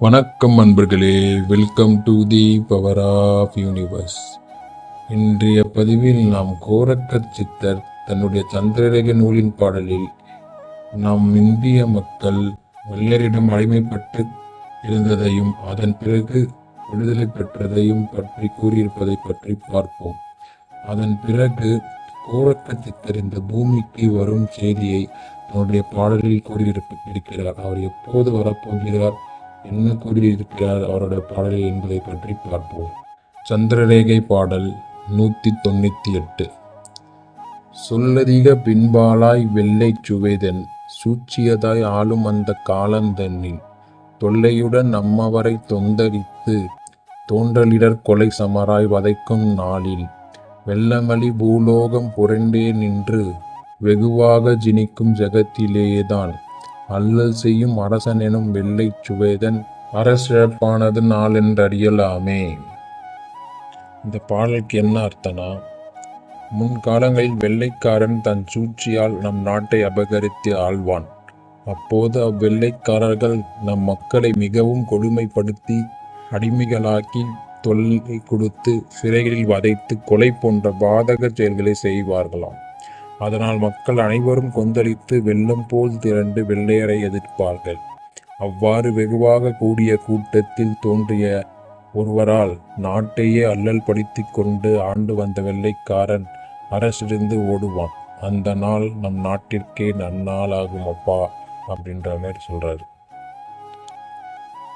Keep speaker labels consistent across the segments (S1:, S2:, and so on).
S1: வணக்கம் அன்பர்களே. Welcome to the power of universe இன்றைய பதிவில் நாம் கோரக்க சித்தர் தன்னுடைய சந்திரரேக நூலின் பாடலில் நாம் இந்திய மக்கள் வெள்ளரிடம் அடிமைப்பட்டு இருந்ததையும் அதன் பிறகு விடுதலை பெற்றதையும் பற்றி கூறியிருப்பதை பற்றி பார்ப்போம். அதன் பிறகு கோரக்க சித்தர் இந்த பூமிக்கு வரும் செய்தியை தன்னுடைய பாடலில் இருக்கிறார் அவர் எப்போது வரப்போகிறார்? என்ன கூறியிருக்கிறார் அவருடைய பாடலில் என்பதை பற்றி பார்ப்போம். சந்திரரேகை பாடல் நூற்றி தொண்ணூற்றி எட்டு. சொல்லதிக பின்பாலாய் வெள்ளை சுவேதன் சூழ்ச்சியதாய் ஆளும் அந்த காலந்தன்னில் தொல்லையுடன் நம்மவரை தொந்தரித்து தோன்றலிடர் கொலை சமராய் வதைக்கும் நாளில் வெள்ளமளி பூலோகம் புரண்டே நின்று வெகுவாக ஜினிக்கும் ஜெகத்திலேதான் அல்லல் செய்யும் அரசன் எனும் வெள்ளை சுவேதன் அரசிழப்பானது நாளென்றறியலாமே. இந்த பாடலுக்கு என்ன அர்த்தனா? முன்காலங்களில் வெள்ளைக்காரன் தன் சூழ்ச்சியால் நம் நாட்டை அபகரித்து ஆள்வான். அப்போது அவ்வெள்ளைக்காரர்கள் நம் மக்களை மிகவும் கொடுமைப்படுத்தி அடிமைகளாக்கி தொல்லை கொடுத்து சிறைகளில் வதைத்து கொலை போன்ற பாதக செயல்களை செய்வார்களாம். அதனால் மக்கள் அனைவரும் கொந்தளித்து வெள்ளம் போல் திரண்டு வெள்ளையரை எதிர்ப்பார்கள். அவ்வாறு வெகுவாக கூடிய கூட்டத்தில் தோன்றிய ஒருவரால் நாட்டையே அல்லல் படுத்தி கொண்டு ஆண்டு வந்த வெள்ளைக்காரன் அரசிருந்து ஓடுவான். அந்த நாள் நம் நாட்டிற்கே நன்னாள் ஆகும் அப்பா அப்படின்ற மாதிரி சொல்றாரு.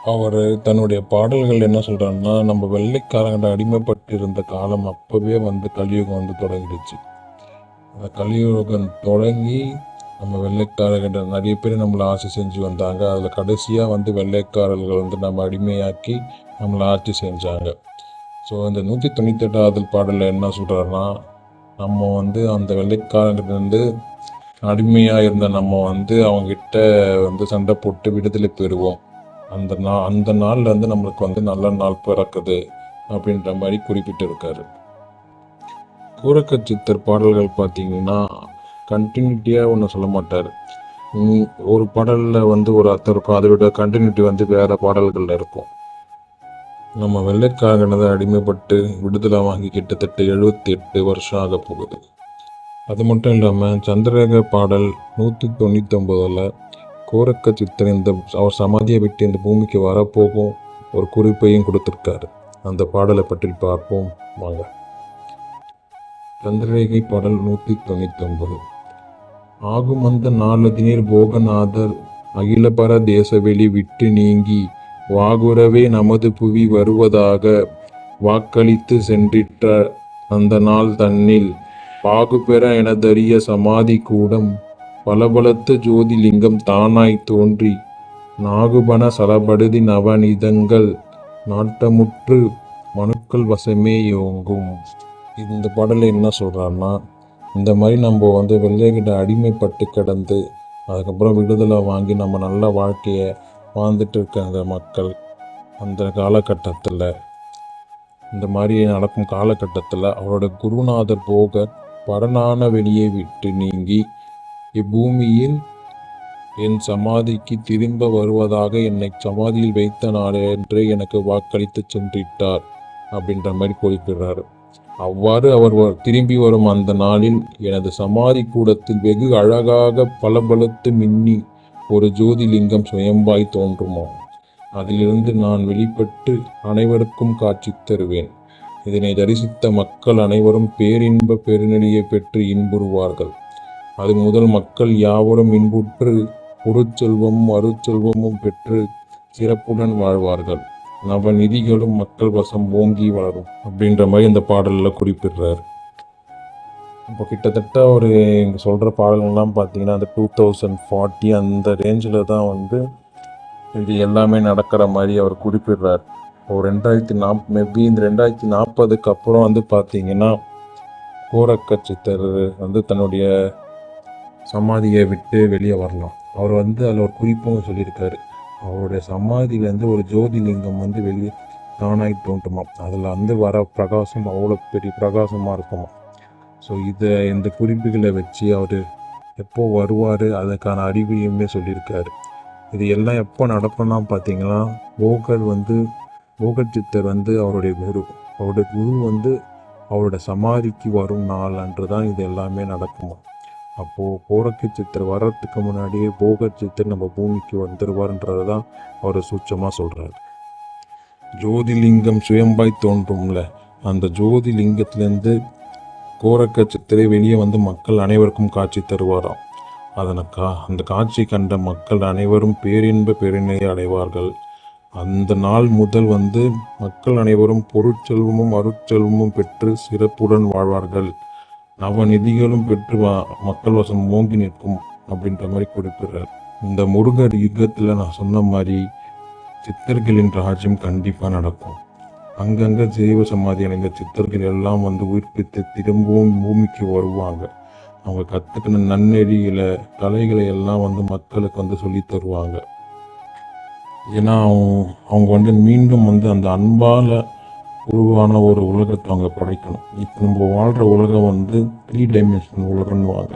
S1: அவர் தன்னுடைய பாடல்கள் என்ன சொல்றாருன்னா நம்ம வெள்ளைக்காரங்கிட்ட அடிமைப்பட்டு இருந்த காலம் அப்பவே வந்து கலியுகம் வந்து தொடங்கிடுச்சு. அந்த கலியுகம் தொடங்கி நம்ம வெள்ளைக்காரர்கிட்ட நிறைய பேர் நம்மளை ஆட்சி செஞ்சு வந்தாங்க. அதில் கடைசியாக வந்து வெள்ளைக்காரர்கள் வந்து நம்ம அடிமையாக்கி நம்மளை ஆட்சி செஞ்சாங்க. ஸோ இந்த நூற்றி தொண்ணூற்றி பாடலில் என்ன சொல்கிறாருன்னா நம்ம வந்து அந்த வெள்ளைக்காரங்கிட்டருந்து அடிமையாக இருந்த நம்ம வந்து அவங்கக்கிட்ட வந்து சண்டை போட்டு விடுதலை பெறுவோம். அந்த நா அந்த நாள்லேருந்து நம்மளுக்கு வந்து நல்ல நாள் பிறக்குது அப்படின்ற மாதிரி குறிப்பிட்டிருக்காரு. கூரக்க சித்தர் பாடல்கள் பார்த்தீங்கன்னா கண்டினியூட்டியாக ஒன்றும் சொல்ல மாட்டார். ஒரு பாடலில் வந்து ஒரு அர்த்தம் இருக்கும். அதை விட கண்டினியூட்டி வந்து வேறு பாடல்களில் இருக்கும். நம்ம வெள்ளைக்காரனதை அடிமைப்பட்டு விடுதலை வாங்கி கிட்டத்தட்ட எழுபத்தி எட்டு வருஷம் ஆக போகுது. அது மட்டும் இல்லாமல் சந்திரரேக பாடல் நூற்றி தொண்ணூற்றி ஒம்போதில் கோரக்க சித்தர் இந்த அவர் சமாதியை விட்டு இந்த பூமிக்கு வரப்போகும் ஒரு குறிப்பையும் கொடுத்துருக்காரு. அந்த பாடலை பற்றி பார்ப்போம். வாங்க. சந்திரரேகை பாடல் நூற்றி தொண்ணூத்தொன்பது. ஒன்பது ஆகும் அந்த நாளதினீர் போகநாதர் அகிலபர தேசவெளி விட்டு நீங்கி வாகுரவே நமது புவி வருவதாக வாக்களித்து சென்றிட்ட அந்த நாள் தன்னில் பாகுபெற எனதறிய சமாதி கூடம் பலபலத்து ஜோதிலிங்கம் தானாய் தோன்றி நாகுபன சலபடுதி நவநிதங்கள் நாட்டமுற்று மனுக்கள் வசமே யோங்கும். இந்த பாடலில் என்ன சொல்கிறாருன்னா இந்த மாதிரி நம்ம வந்து வெள்ளைகிட்ட அடிமைப்பட்டு கிடந்து அதுக்கப்புறம் விடுதலை வாங்கி நம்ம நல்ல வாழ்க்கையை வாழ்ந்துட்டு இருக்காங்க மக்கள் அந்த காலகட்டத்தில் இந்த மாதிரி நடக்கும் காலகட்டத்தில் அவரோட குருநாதர் போகர் படனான வெளியே விட்டு நீங்கி இப்பூமியில் என் சமாதிக்கு திரும்ப வருவதாக என்னை சமாதியில் வைத்த நாளே என்று எனக்கு வாக்களித்து சென்றிட்டார் அப்படின்ற மாதிரி குறிப்பிடுறாரு அவ்வாறு அவர் திரும்பி வரும் அந்த நாளில் எனது சமாதி கூடத்தில் வெகு அழகாக பளபளத்து மின்னி ஒரு ஜோதிலிங்கம் சுயம்பாய் தோன்றுமா? அதிலிருந்து நான் வெளிப்பட்டு அனைவருக்கும் காட்சி தருவேன். இதனை தரிசித்த மக்கள் அனைவரும் பேரின்ப பெருநிலையை பெற்று இன்புறுவார்கள். அது முதல் மக்கள் யாவரும் இன்புற்று பொருட்செல்வமும் அருட்செல்வமும் பெற்று சிறப்புடன் வாழ்வார்கள். நவநிதிகளும் மக்கள் வசம் ஓங்கி வளரும் அப்படின்ற மாதிரி இந்த பாடலில் குறிப்பிடுறார். இப்போ கிட்டத்தட்ட ஒரு இங்கே சொல்கிற பாடல்கள்லாம் பார்த்தீங்கன்னா அந்த டூ தௌசண்ட் ஃபார்ட்டி அந்த ரேஞ்சில் தான் வந்து இது எல்லாமே நடக்கிற மாதிரி அவர் குறிப்பிடுறார். ஒரு ரெண்டாயிரத்தி நாப் மேபி இந்த ரெண்டாயிரத்தி நாற்பதுக்கு அப்புறம் வந்து பார்த்தீங்கன்னா கோரக்கச்சித்தர் வந்து தன்னுடைய சமாதியை விட்டு வெளியே வரலாம். அவர் வந்து அதில் ஒரு குறிப்பும் சொல்லியிருக்காரு. அவருடைய சமாதியிலேருந்து ஒரு ஜோதிலிங்கம் வந்து வெளியே தானாகி தோன்றுமாம். அதில் வந்து வர பிரகாசம் அவ்வளோ பெரிய பிரகாசமாக இருக்குமா ஸோ இதை இந்த குறிப்புகளை வச்சு அவர் எப்போ வருவார் அதுக்கான அறிவியுமே சொல்லியிருக்காரு. இது எல்லாம் எப்போ நடக்கும்னா பார்த்தீங்கன்னா போகர் வந்து போகர் சித்தர் வந்து அவருடைய குரு. அவருடைய குரு வந்து அவரோட சமாதிக்கு வரும் நாள் அன்று தான் இது எல்லாமே நடக்குமா அப்போது போரக்கு சித்தர் வர்றதுக்கு முன்னாடியே போகர் சித்தர் நம்ம பூமிக்கு வந்துடுவார்ன்றது தான் அவர் சூட்சமாக சொல்கிறார் ஜோதிலிங்கம் சுயம்பாய் தோன்றும்ல அந்த ஜோதிலிங்கத்திலேருந்து கோரக்க சித்திரை வெளியே வந்து மக்கள் அனைவருக்கும் காட்சி தருவாராம். அதனை கா அந்த காட்சி கண்ட மக்கள் அனைவரும் பேரின்ப பெருநிலை அடைவார்கள். அந்த நாள் முதல் வந்து மக்கள் அனைவரும் பொருட்செல்வமும் அருட்செல்வமும் பெற்று சிறப்புடன் வாழ்வார்கள். நவநிதிகளும் பெற்று வா- மக்கள் வசம் ஓங்கி நிற்கும் அப்படின்ற மாதிரி கொடுத்துறார் இந்த முருகர் யுகத்தில் நான் சொன்ன மாதிரி சித்தர்களின் ராஜ்யம் கண்டிப்பாக நடக்கும். அங்கங்கே ஜீவ சமாதி அடைந்த சித்தர்கள் எல்லாம் வந்து உயிர்ப்பித்து திரும்பவும் பூமிக்கு வருவாங்க. அவங்க கற்றுக்கின நன்னெறிகளை கலைகளை எல்லாம் வந்து மக்களுக்கு வந்து சொல்லி தருவாங்க. ஏன்னா அவங்க அவங்க வந்து மீண்டும் வந்து அந்த அன்பால் உருவான ஒரு உலகத்தை அவங்க படைக்கணும். இப்போ நம்ம வாழ்கிற உலகம் வந்து த்ரீ டைமென்ஷன் உலகம்னுவாங்க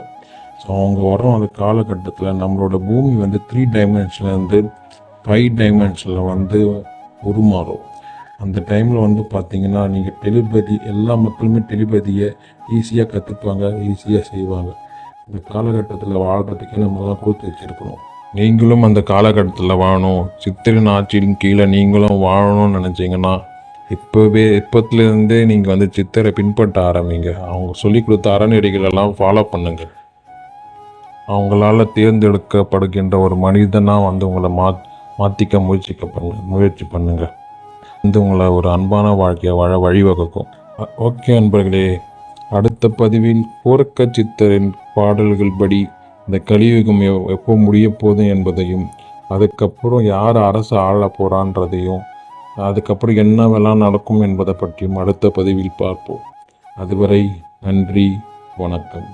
S1: ஸோ அவங்க வரும் அந்த காலகட்டத்தில் நம்மளோட பூமி வந்து த்ரீ டைமென்ஷன்லேருந்து ஃபைவ் டைமென்ஷனில் வந்து உருமாறும். அந்த டைமில் வந்து பார்த்தீங்கன்னா நீங்கள் டெலிபதி எல்லா மக்களுமே டெலிபதியை ஈஸியாக கற்றுப்பாங்க ஈஸியாக செய்வாங்க. இந்த காலகட்டத்தில் வாழ்கிறதுக்கே நம்ம தான் கொடுத்து வச்சுருக்கணும். நீங்களும் அந்த காலகட்டத்தில் வாழணும். சித்திரன் ஆட்சியின் கீழே நீங்களும் வாழணும்னு நினச்சிங்கன்னா இப்போவே இப்போத்துலேருந்தே நீங்கள் வந்து சித்தரை பின்பற்ற ஆரம்பிங்க. அவங்க சொல்லி கொடுத்த அறநெறிகளெல்லாம் ஃபாலோ பண்ணுங்கள் அவங்களால தேர்ந்தெடுக்கப்படுகின்ற ஒரு மனிதனாக வந்து உங்களை மா மாற்றிக்க முயற்சிக்க பண்ணு முயற்சி பண்ணுங்கள் வந்து உங்களை ஒரு அன்பான வாழ்க்கையை வாழ வழிவகுக்கும். ஓகே அன்பர்களே அடுத்த பதிவில் கோரக்க சித்தரின் பாடல்கள் படி இந்த கலியுகம் எவ்- எப்போ முடிய போகுது என்பதையும் அதுக்கப்புறம் யார் அரசு ஆள போகிறான்றதையும் அதுக்கப்புறம் என்னவெல்லாம் நடக்கும் என்பதை பற்றியும் அடுத்த பதிவில் பார்ப்போம். அதுவரை நன்றி வணக்கம்.